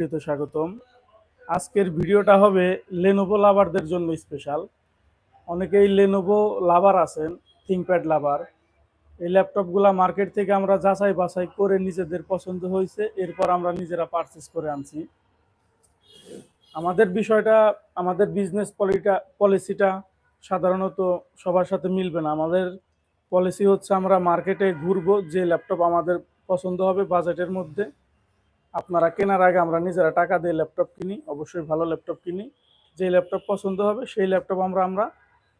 ভিডিওতে স্বাগতম। আজকের ভিডিওটা হবে লেনোভো লাভারদের জন্য স্পেশাল অনেকেই লেনোভো লাভার আছেন থিংপ্যাড লাভার এই ল্যাপটপগুলা মার্কেট থেকে আমরা যাচাই বাছাই করে নিজেদের পছন্দ হয়েছে, এরপর আমরা নিজেরা পারচেস করে আনছি। আমাদের বিষয়টা, আমাদের বিজনেস পলিটা পলিসিটা সাধারণত সবার সাথে মিলবে না। আমাদের পলিসি হচ্ছে আমরা মার্কেটে ঘুরবো, যে ল্যাপটপ আমাদের পছন্দ হবে বাজেটের মধ্যে। আপনারা কেনার আগে আমরা নিজেরা টাকা দিয়ে ল্যাপটপ কিনি, অবশ্যই ভালো ল্যাপটপ কিনি। যে ল্যাপটপ পছন্দ হবে, সেই ল্যাপটপ আমরা আমরা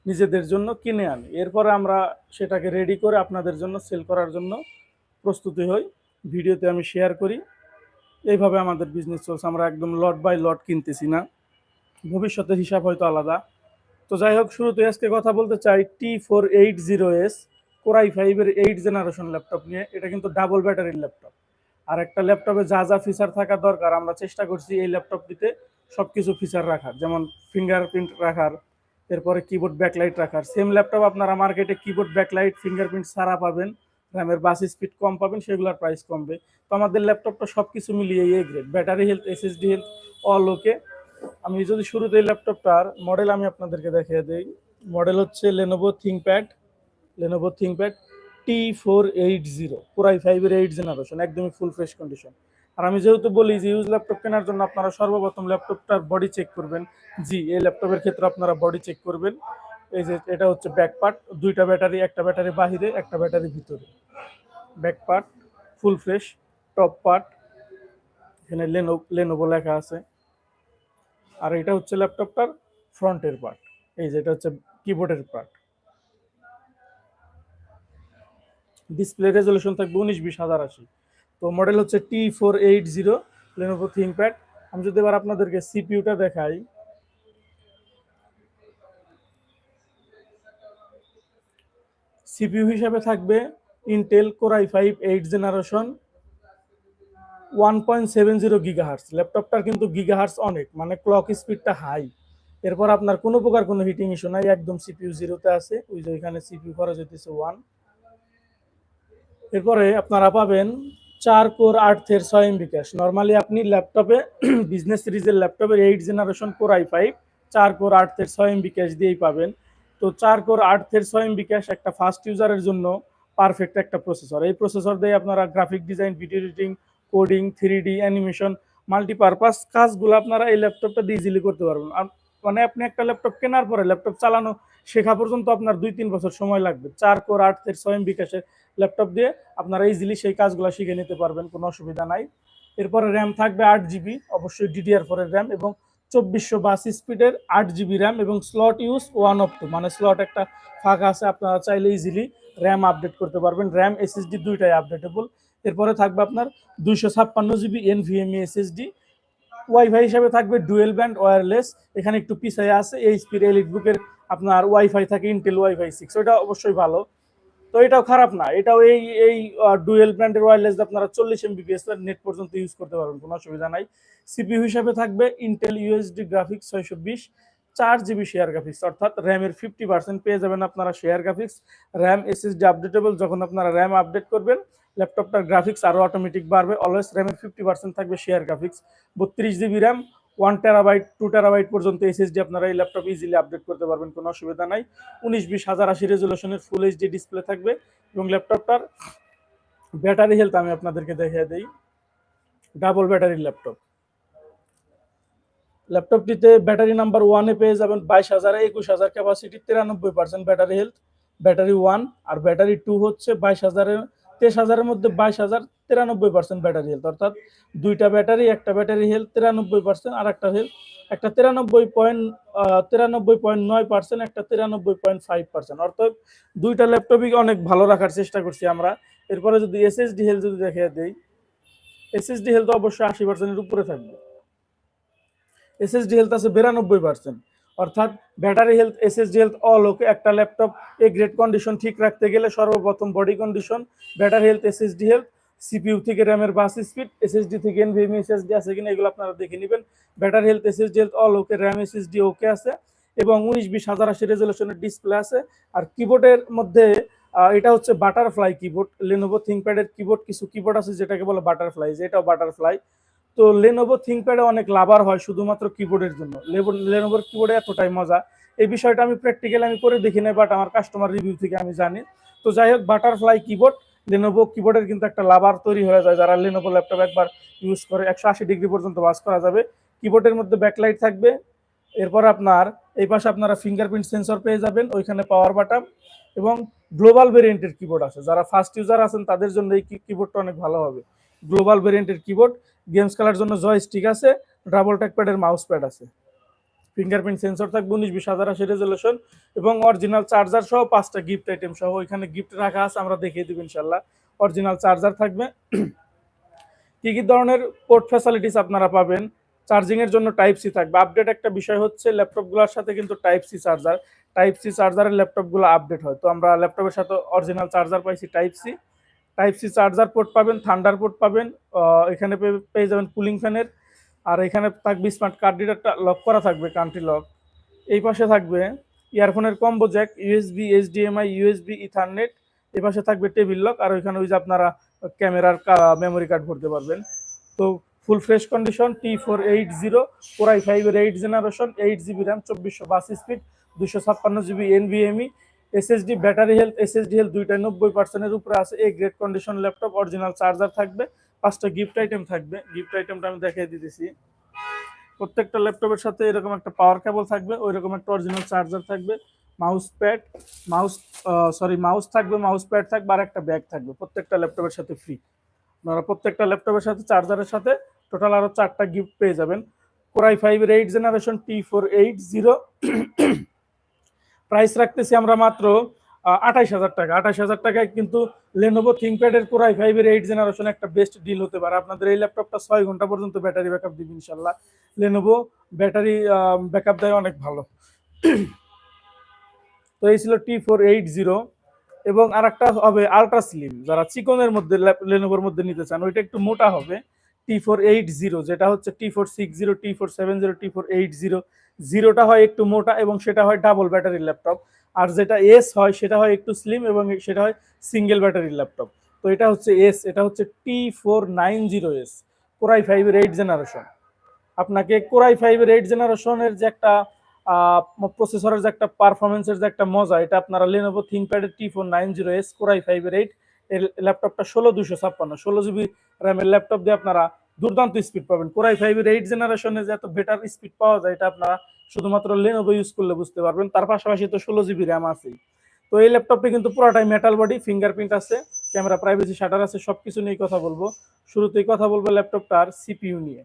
নিজেদের জন্য কিনে আনি। এরপরে আমরা সেটাকে রেডি করে আপনাদের জন্য সেল করার জন্য প্রস্তুতি হই। ভিডিওতে আমি শেয়ার করি। এইভাবে আমাদের বিজনেস চলছে। আমরা একদম লট বাই লট কিনতেছি না। ভবিষ্যতের হিসাব হয়তো আলাদা। তো যাই হোক শুরুতে আজকে কথা বলতে চাই T four eight zero S core i ফাইভের এইট জেনারেশন ল্যাপটপ নিয়ে। এটা কিন্তু ডাবল ব্যাটারির ল্যাপটপ আর একটা ল্যাপটপে যা যা ফিচার থাকা দরকার, আমরা চেষ্টা করছি এই ল্যাপটপটিতে সব কিছু ফিচার রাখার। যেমন ফিঙ্গারপ্রিন্ট রাখার, এরপরে কিবোর্ড ব্যাকলাইট রাখার। সেম ল্যাপটপ আপনারা মার্কেটে কিবোর্ড ব্যাকলাইট ফিঙ্গারপ্রিন্ট ছাড়া পাবেন র্যামের বাস স্পিড কম পাবেন, সেগুলোর প্রাইস কমবে। তো আমাদের ল্যাপটপটা সব কিছু মিলিয়ে A grade battery health SSD health all okay আমি যদি শুরুতে এই ল্যাপটপটার মডেল আমি আপনাদেরকে দেখিয়ে দিই। মডেল হচ্ছে Lenovo ThinkPad Lenovo ThinkPad T four eight zero, পুরাই ফাইভের এইট জেনারেশন একদমই ফুল ফ্রেশ কন্ডিশন আর আমি যেহেতু বলি যে ইউজ ল্যাপটপ কেনার জন্য আপনারা সর্বপ্রথম ল্যাপটপটার বডি চেক করবেন। জি, এই ল্যাপটপের ক্ষেত্রে আপনারা বডি চেক করবেন। এই যে এটা হচ্ছে ব্যাক পার্ট দুইটা ব্যাটারি একটা ব্যাটারি বাহিরে, একটা ব্যাটারি ভিতরে। Back part full fresh top part এখানে লেনো লেনোভো লেখা আছে। আর এটা হচ্ছে ল্যাপটপটার ফ্রন্টের পার্ট এই যে এটা হচ্ছে কিবোর্ডের পার্ট ডিসপ্লে রেজলিউশন থাকবে উনিশ বিশ হাজার আশি। তো মডেল হচ্ছে T four eight zero Lenovo ThinkPad আমি যদি এবার আপনাদেরকে সিপিইউটা দেখাই। সিপিইউ হিসাবে থাকবে Intel core i five eight generation one point seven zero gigahertz ল্যাপটপটার কিন্তু গিগাহার্স অনেক মানে ক্লক স্পিডটা হাই এরপর আপনার কোনো প্রকার কোনো হিটিং ইস্যু নাই, একদম সিপিইউ জিরোতে আছে। ওই যে এখানে সিপিইউ খরচ হইতেছে ওয়ান এরপরে আপনারা পাবেন চার কোর আর্থের ছয় এমবি ক্যাশ। নর্মালি আপনি ল্যাপটপে বিজনেস সিরিজের ল্যাপটপের eight generation core I five চার কোর আর্থের ছয় এমবি ক্যাশ দিয়েই পাবেন। তো চার কোর আর্থের ছয় এমবি ক্যাশ একটা ফার্স্ট ইউজারের জন্য পারফেক্ট একটা প্রসেসর এই প্রসেসর দিয়ে আপনারা graphic design video editing coding three D animation multipurpose কাজগুলো আপনারা এই ল্যাপটপটা দিয়ে ইজিলি করতে পারবেন। মানে আপনি একটা ল্যাপটপ কেনার পরে ল্যাপটপ চালানো শেখা পর্যন্ত আপনার দুই তিন বছর সময় লাগবে। চার কোর আর্থের ছয় এমবি ক্যাশের ল্যাপটপ দিয়ে আপনারা ইজিলি সেই কাজগুলো শিখে নিতে পারবেন, কোনো অসুবিধা নাই। এরপরে র্যাম থাকবে আট জিবি অবশ্যই ডিডিআর ফোরের র্যাম এবং চব্বিশশো বাস স্পিডের আট জিবি র্যাম এবং slot use one of two মানে স্লট একটা ফাঁকা আছে, আপনারা চাইলে ইজিলি র্যাম আপডেট করতে পারবেন। র্যাম এসএসডি দুইটাই আপডেটেবল এরপরে থাকবে আপনার দুইশো ছাপ্পান্ন জিবি এনভিএমই এসএসডি ওয়াইফাই হিসাবে থাকবে ডুয়েল ব্যান্ড ওয়্যারলেস এখানে একটু পিছায় আছে এইচপির এলিট বুকের আপনার ওয়াইফাই থাকে ইন্টেল ওয়াইফাই সিক্স ওটা অবশ্যই ভালো। তো এটাও খারাপ না, এটাও এই এই ডুয়েল ব্র্যান্ডের ওয়্যারলেস আপনারা চল্লিশ এমবিপিএস নেট পর্যন্ত ইউজ করতে পারবেন, কোনো অসুবিধা নাই। সিপিইউ হিসাবে থাকবে ইন্টেল ইউএসডি গ্রাফিক্স ছয়শো বিশ, চার জিবি শেয়ার গ্রাফিক্স অর্থাৎ র্যামের ফিফটি পার্সেন্ট পেয়ে যাবেন আপনারা share graphics RAM SSD updatable যখন আপনারা র্যাম আপডেট করবেন ল্যাপটপটার গ্রাফিক্স আরও অটোমেটিক বাড়বে অলওয়েজ র্যামের ফিফটি পার্সেন্ট থাকবে শেয়ার গ্রাফিক্স বত্রিশ GB RAM one terabyte two terabyte পর্যন্ত এসএসডি আপনারা এই ল্যাপটপ ইজিলি আপডেট করতে পারবেন, কোনো অসুবিধা নাই। উনিশ বিশ হাজার আশি রেজুলেশনের ফুল এইচডি ডিসপ্লে থাকবে এবং ল্যাপটপটার ব্যাটারি হেলথ আমি আপনাদেরকে দেখিয়ে দিই। ডাবল ব্যাটারির ল্যাপটপ ল্যাপটপটিতে ব্যাটারি নাম্বার ওয়ানে পেয়ে যাবেন বাইশ হাজার, একুশ হাজার ক্যাপাসিটি তিরানব্বই percent battery health battery one আর ব্যাটারি টু হচ্ছে বাইশ হাজারের তেইশ হাজারের মধ্যে বাইশ হাজার তিরানব্বই পার্সেন্ট ব্যাটারি হেলথ অর্থাৎ দুইটা ব্যাটারি একটা ব্যাটারি হেলথ তিরানব্বই পার্সেন্ট আর একটা হেলথ একটা তিরানব্বই পয়েন্ট তিরানব্বই পয়েন্ট নয় পার্সেন্ট একটা তিরানব্বই পয়েন্ট ফাইভ পার্সেন্ট অর্থাৎ দুইটা ল্যাপটপই অনেক ভালো রাখার চেষ্টা করছি আমরা। এরপরে যদি এসএসডি হেলথ যদি দেখে দেই এসএসডি হেলথ অবশ্যই আশি পার্সেন্টের উপরে থাকবে। এসএসডি হেলথ আছে বিরানব্বই পার্সেন্ট অর্থাৎ battery health SSD health all okay একটা ল্যাপটপ এ গ্রেড কন্ডিশন ঠিক রাখতে গেলে সর্বপ্রথম body condition battery health SSD health CPU থেকে র্যামের বাস স্পিড এসএসডি থেকে এনভিএমই এসএসডি আছে কিনা এগুলো আপনারা দেখে নেবেন। Battery health SSD health all okay RAM SSD okay আছে এবং উনিশ বিশ হাজার আশি রেজলিউশনের ডিসপ্লে আছে। আর কিবোর্ডের মধ্যে এটা হচ্ছে বাটারফ্লাই কিবোর্ড লেনোভো থিংপ্যাডের কিবোর্ড কিছু কিবোর্ড আছে যেটাকে বলে বাটারফ্লাই যেটাও বাটারফ্লাই তো লেনোভো থিঙ্কপ্যাডে অনেক লাভার হয় শুধুমাত্র কিবোর্ডের জন্য। লেনোভোর কিবোর্ডে এতটাই মজা। এই বিষয়টা আমি প্র্যাকটিক্যালি আমি করে দেখি না বাট আমার কাস্টমার রিভিউ থেকে আমি জানি। তো যাই হোক বাটারফ্লাই কিবোর্ড লেনোভো কিবোর্ডের কিন্তু একটা লাভার তৈরি হয়ে যায়, যারা লেনোভো ল্যাপটপ একবার ইউজ করে, একশো আশি ডিগ্রি পর্যন্ত বাস করা যাবে। কিবোর্ডের মধ্যে ব্যাকলাইট থাকবে। এরপর আপনার, এই পাশে আপনারা ফিঙ্গারপ্রিন্ট সেন্সর পেয়ে যাবেন, ওইখানে পাওয়ার বাটাম এবং গ্লোবাল ভেরিয়েন্টের কিবোর্ড আছে। যারা ফার্স্ট ইউজার আছেন, তাদের জন্য এই কিবোর্ডটা অনেক ভালো হবে। গ্লোবাল ভেরিয়েন্টের কিবোর্ড গেমস খেলার জন্য জয়স্টিক আছে ডাবল ট্যাকপ্যাডের মাউস প্যাড আছে। ফিঙ্গারপ্রিন্ট সেন্সর থাকবে উনিশ বিশ হাজার আশি রেজলিউশন এবং অরিজিনাল চার্জার সহ পাঁচটা গিফট আইটেম সহ ওইখানে গিফট রাখা আছে, আমরা দেখিয়ে দিব ইনশাল্লাহ অরিজিনাল চার্জার থাকবে। কী কী ধরনের পোর্ট ফ্যাসিলিটিস আপনারা পাবেন? চার্জিংয়ের জন্য টাইপ সি থাকবে। আপডেট একটা বিষয় হচ্ছে ল্যাপটপগুলোর সাথে কিন্তু type C charger type C চার্জারের ল্যাপটপগুলো আপডেট হয়। তো আমরা ল্যাপটপের সাথে অরিজিনাল চার্জার পাইছি type C type C charger port পাবেন থান্ডার পোর্ট পাবেন এখানে পেয়ে- যাবেন কুলিং ফ্যানের আর এখানে থাকবে স্মার্ট কার্ড রিডারটা লক করা থাকবে কান্ট্রি লক এই পাশে থাকবে ইয়ারফোনের combo jack USB HDMI USB ethernet এই পাশে থাকবে টেবিল লক আর ওইখানে ওই যে আপনারা ক্যামেরার মেমোরি কার্ড ভরতে পারবেন। তো full fresh condition T four eight zero four I ফাইভের eight generation eight GB RAM চব্বিশশো বাস স্পিড দুশো ছাপ্পান্ন GB NVMe SSD battery health SSD health দুইটাই নব্বই পার্সেন্টের উপরে আছে। এই great condition laptop original charger থাকবে। পাঁচটা গিফট আইটেম থাকবে। গিফট আইটেমটা আমি দেখিয়ে দিতেছি। প্রত্যেকটা ল্যাপটপের সাথে এরকম একটা পাওয়ার কেবল থাকবে ওই রকম একটা অরিজিনাল চার্জার থাকবে mouse pad mouse sorry mouse থাকবে মাউস প্যাড থাকবে, আর একটা ব্যাগ থাকবে। প্রত্যেকটা ল্যাপটপের সাথে ফ্রি আপনারা প্রত্যেকটা ল্যাপটপের সাথে চার্জারের সাথে টোটাল আরও চারটা গিফট পেয়ে যাবেন। কোরাই ফাইভের eight generation T four eight zero price রাখতেছি আমরা মাত্র আঠাইশ হাজার টাকা। আঠাইশ হাজার টাকায় কিন্তু লেনোভো থিঙ্কপ্যাডের কোরাই ফাইভের এইট জেনারেশন একটা বেস্ট ডিল হতে পারে। আপনাদের এই ল্যাপটপটা ছয় ঘণ্টা পর্যন্ত ব্যাটারি ব্যাকআপ দিবে ইনশাল্লাহ লেনোভো ব্যাটারি ব্যাকআপ দেয় অনেক ভালো। তো এই ছিল টি ফোর এইট জিরো এবং আর একটা হবে আলট্রা স্লিম যারা চিকনের মধ্যে লেনোভোর মধ্যে নিতে চান, ওইটা একটু মোটা হবে। টি ফোর এইট জিরো যেটা হচ্ছে T four six zero T four seven zero T four eight zero জিরোটা হয় একটু মোটা এবং সেটা হয় ডাবল ব্যাটারির ল্যাপটপ আর যেটা এস হয়, সেটা হয় একটু স্লিম এবং সেটা হয় সিঙ্গেল ব্যাটারির ল্যাপটপ তো এটা হচ্ছে এস এটা হচ্ছে T four nine zero S core i ফাইভের এইট জেনারেশন আপনাকে কোরাই ফাইভের এইট জেনারেশনের যে একটা প্রসেসরের যে একটা পারফরমেন্সের যে একটা মজা, এটা আপনারা Lenovo থিঙ্কপ্যাডের T four nine zero S core i ফাইভের এইট এর ল্যাপটপটা ষোলো দুশো ছাপ্পান্ন, ষোলো জিবি র্যামের ল্যাপটপ দিয়ে আপনারা দুর্দান্ত স্পিড পাবেন। কোরাই ফাইভের এইট জেনারেশনে যে এত বেটার স্পিড পাওয়া যায়, এটা আপনারা শুধুমাত্র লেনোভো ইউজ করলে বুঝতে পারবেন। তার পাশাপাশি তো ষোলো জিবি র্যাম আছেই। তো এই ল্যাপটপটি কিন্তু পুরোটাই মেটাল বডি ফিঙ্গারপ্রিন্ট আছে ক্যামেরা প্রাইভেসি শাটার আছে সব কিছু নিয়ে কথা বলব। শুরুতেই কথা বলব ল্যাপটপটার সিপিইউ নিয়ে।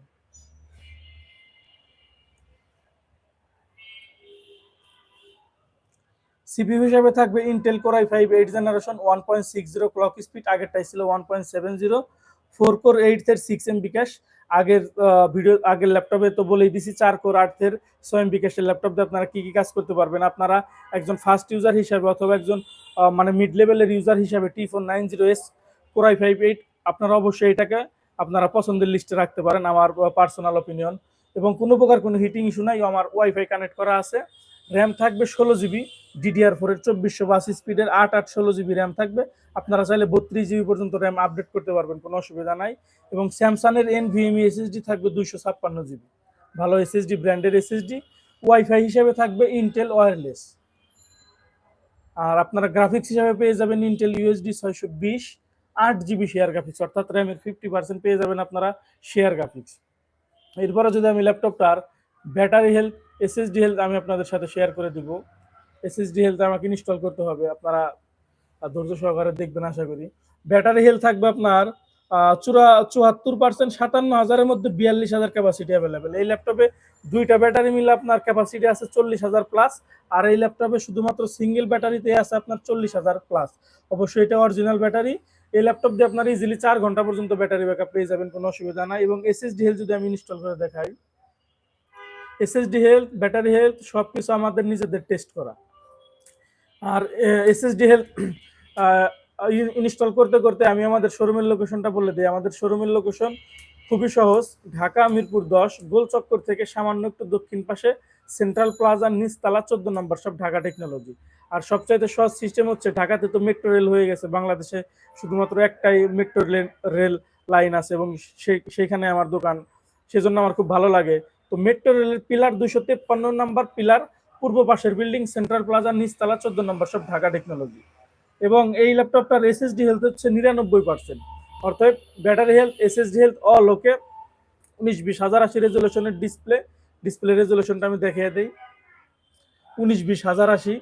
সিপিইউ হিসাবে থাকবে Intel core I five eight generation one point six zero clock speed আগেরটাই ছিল one point seven zero four core eight এর সিক্স এম বিকাশ আগের ভিডিও আগের ল্যাপটপে তো বলেই দিছি, চার কোর ছয় এম বিকাশের ল্যাপটপ দিয়ে আপনারা কী কী কাজ করতে পারবেন? আপনারা একজন ফার্স্ট ইউজার হিসাবে অথবা একজন মানে মিড লেভেলের ইউজার হিসাবে T four nine zero S core I five eight আপনারা অবশ্যই এটাকে আপনারা পছন্দের লিস্টে রাখতে পারেন, আমার পার্সোনাল অপিনিয়ন এবং কোনো প্রকার কোনো হিটিং ইস্যু নাই, আমার ওয়াইফাই কানেক্ট করা আছে। র্যাম থাকবে ষোলো জিবি ডিডিআর ফোরের চব্বিশশো বাসি স্পিডের আট আট, ষোলো জিবি র্যাম থাকবে। আপনারা চাইলে বত্রিশ জিবি পর্যন্ত র্যাম আপডেট করতে পারবেন, কোনো অসুবিধা নাই। এবং স্যামসাংয়ের এন ভিএমই এসএসডি থাকবে দুইশো ছাপ্পান্ন জিবি ভালো এসএসডি ব্র্যান্ডের এসএসডি ওয়াইফাই হিসেবে থাকবে ইন্টেল ওয়্যারলেস আর আপনারা গ্রাফিক্স হিসাবে পেয়ে যাবেন ইন্টেল ইউএসডি ছয়শো বিশ, আট জিবি শেয়ার গ্রাফিক্স অর্থাৎ র্যামের ফিফটি পার্সেন্ট পেয়ে যাবেন আপনারা শেয়ার গ্রাফিক্স এরপরে যদি আমি ল্যাপটপটার ব্যাটারি হেলথ এসএসডি হেলথ আমি আপনাদের সাথে শেয়ার করে দিব। এসএসডি হেলথ আমাকে ইনস্টল করতে হবে। আপনারা ধৈর্য সহকারে দেখবেন, আশা করি। ব্যাটারি হেলথ থাকবে আপনার চুরা, চুয়াত্তর পার্সেন্ট সাতান্ন হাজারের মধ্যে বিয়াল্লিশ হাজার ক্যাপাসিটি অ্যাভেলেবেল এই ল্যাপটপে দুইটা ব্যাটারি মিলে আপনার ক্যাপাসিটি আছে চল্লিশ হাজার প্লাস আর এই ল্যাপটপে শুধুমাত্র সিঙ্গেল ব্যাটারিতে আছে আপনার চল্লিশ হাজার প্লাস অবশ্যই এটা অরিজিনাল ব্যাটারি এই ল্যাপটপ দিয়ে আপনার ইজিলি চার ঘণ্টা পর্যন্ত ব্যাটারি ব্যাকআপ পেয়ে যাবেন, কোনো অসুবিধা নাই। এবং এসএসডি হেলথ যদি আমি ইনস্টল করে দেখাই এসএসডি হেলথ ব্যাটারি হেলথ সব কিছু আমাদের নিজেদের টেস্ট করা। আর এসএসডি হেলথ ইনস্টল করতে করতে আমি আমাদের শোরুমের লোকেশনটা বলে দিই। আমাদের শোরুমের লোকেশন খুবই সহজ, ঢাকা মিরপুর দশ গোল চক্কর থেকে সামান্য একটু দক্ষিণ পাশে সেন্ট্রাল প্লাজার নিচতলা চোদ্দ নম্বর সব ঢাকা টেকনোলজি। আর সবচাইতে সহজ সিস্টেম হচ্ছে, ঢাকাতে তো মেট্রো রেল হয়ে গেছে, বাংলাদেশে শুধুমাত্র একটাই মেট্রো রেল লাইন আছে এবং সেই সেইখানে আমার দোকান। সেজন্য আমার খুব ভালো লাগে। তো মেট্রো রেলের পিলার দুশো তেপ্পান্ন নাম্বার পিলার পূর্ব পাশের বিল্ডিং সেন্ট্রাল প্লাজা নিচতলা চোদ্দ নম্বর সব ঢাকা টেকনোলজি। এবং এই ল্যাপটপটার এসএসডি হেলথ হচ্ছে নিরানব্বই পার্সেন্ট অর্থাৎ battery health SSD health all okay উনিশ বিশ হাজার আশি রেজলিউশনের ডিসপ্লে ডিসপ্লে রেজলিউশনটা আমি দেখিয়ে দিই। উনিশ বিশ হাজার আশি।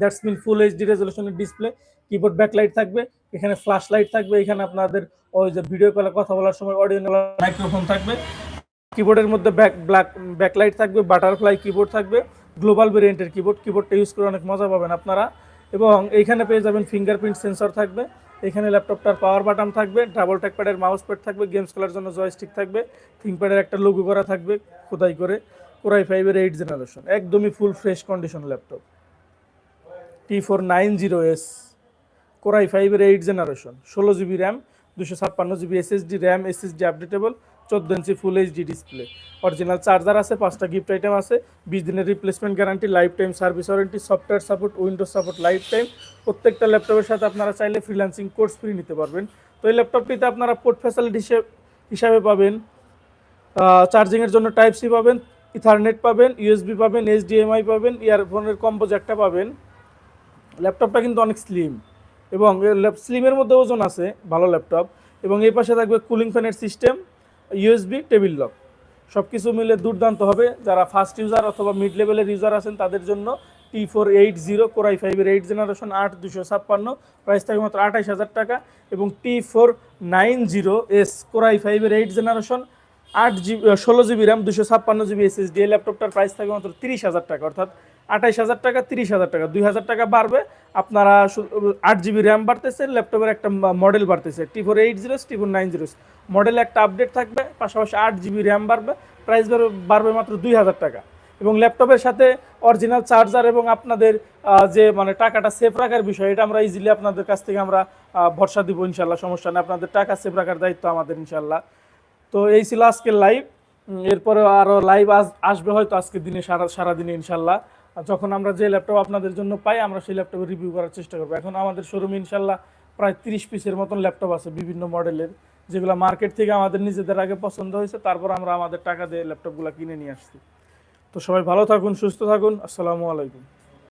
দ্যাটস মিন ফুল এইচডি রেজলিউশনের ডিসপ্লে কিবোর্ড ব্যাকলাইট থাকবে। এখানে ফ্ল্যাশ লাইট থাকবে। এখানে আপনাদের ওই যে ভিডিও কলে কথা বলার সময় অডিও মাইক্রোফোন থাকবে। কিবোর্ডের মধ্যে ব্যাক ব্ল্যাক ব্যাকলাইট থাকবে বাটারফ্লাই কিবোর্ড থাকবে গ্লোবাল ভেরিয়েন্টের কিবোর্ড কিবোর্ডটা ইউজ করে অনেক মজা পাবেন আপনারা। এবং এইখানে পেয়ে যাবেন ফিঙ্গারপ্রিন্ট সেন্সর থাকবে, এখানে ল্যাপটপটার পাওয়ার বাটন থাকবে ডাবল ট্যাকপ্যাডের মাউস প্যাড থাকবে গেমস খেলার জন্য জয়স্টিক থাকবে থিংপ্যাডের একটা লোগো করা থাকবে, খোদাই করে কোরাই ফাইভের এইট জেনারেশন একদমই full fresh condition laptop T four nine zero S core i ফাইভের এইট জেনারেশন ষোলো জিবি র্যাম দুশো ছাপ্পান্ন GB SSD RAM SSD updatable চোদ্দ inch full HD display original charger আছে, পাঁচটা গিফট আইটেম আছে, বিশ দিনের replacement guarantee lifetime service warranty software support Windows support lifetime প্রত্যেকটা ল্যাপটপের সাথে আপনারা চাইলে ফ্রিল্যান্সিং কোর্স ফ্রি নিতে পারবেন। তো এই ল্যাপটপটিতে আপনারা পোর্ট ফ্যাসিলিটি হিসাবে পাবেন চার্জিংয়ের জন্য টাইপ সি পাবেন ইথারনেট পাবেন ইউএসবি পাবেন এইচডিএমআই পাবেন ইয়ারফোনের কম্বো জ্যাকটা পাবেন। ল্যাপটপটা কিন্তু অনেক স্লিম এবং স্লিমের মধ্যে ওজন আছে, ভালো ল্যাপটপ এবং এই পাশে থাকবে কুলিং ফ্যানের সিস্টেম ইউএসবি টেবিল লক সব কিছু মিলে দুর্দান্ত হবে। যারা ফার্স্ট ইউজার অথবা মিড লেভেলের ইউজার আছেন, তাদের জন্য T four eight zero core i ফাইভের এইট জেনারেশন আট দুশো ছাপ্পান্ন। প্রাইস থাকে মাত্র আঠাইশ হাজার টাকা এবং T four nine zero S core i ফাইভের এইট জেনারেশন আট জিবি ষোলো জিবি র্যাম দুশো ছাপ্পান্ন জিবি এসএসডি এই ল্যাপটপটার প্রাইস থাকে মাত্র তিরিশ হাজার টাকা, অর্থাৎ আঠাইশ হাজার টাকা, তিরিশ হাজার টাকা, দুই হাজার টাকা বাড়বে। আপনারা আট জিবি র্যাম বাড়তেছে ল্যাপটপের একটা মডেল বাড়তেছে T four eight zero T four nine zero মডেলে একটা আপডেট থাকবে, পাশাপাশি আট জিবি র্যাম বাড়বে প্রাইস বাড়বে মাত্র দুই হাজার টাকা। এবং ল্যাপটপের সাথে অরিজিনাল চার্জার এবং আপনাদের যে মানে টাকাটা সেফ রাখার বিষয়, এটা আমরা ইজিলি আপনাদের কাছ থেকে আমরা ভরসা দিব, ইনশাল্লাহ, সমস্যা নেই। আপনাদের টাকা সেফ রাখার দায়িত্ব আমাদের, ইনশাল্লাহ। তো এই ছিল আজকের লাইভ এরপরে আরও লাইভ আসবে হয়তো আজকের দিনে, সারা সারাদিনে ইনশাল্লাহ। আর যখন আমরা যে ল্যাপটপ আপনাদের জন্য পাই, আমরা সেই ল্যাপটপে রিভিউ করার চেষ্টা করব। এখন আমাদের শোরুমে ইনশাল্লাহ প্রায় তিরিশ পিসের মতন ল্যাপটপ আছে বিভিন্ন মডেলের যেগুলো মার্কেট থেকে আমাদের নিজেদের আগে পছন্দ হয়েছে, তারপর আমরা আমাদের টাকা দিয়ে ল্যাপটপগুলো কিনে নিয়ে আসছি। তো সবাই ভালো থাকুন, সুস্থ থাকুন। আসসালামু আলাইকুম।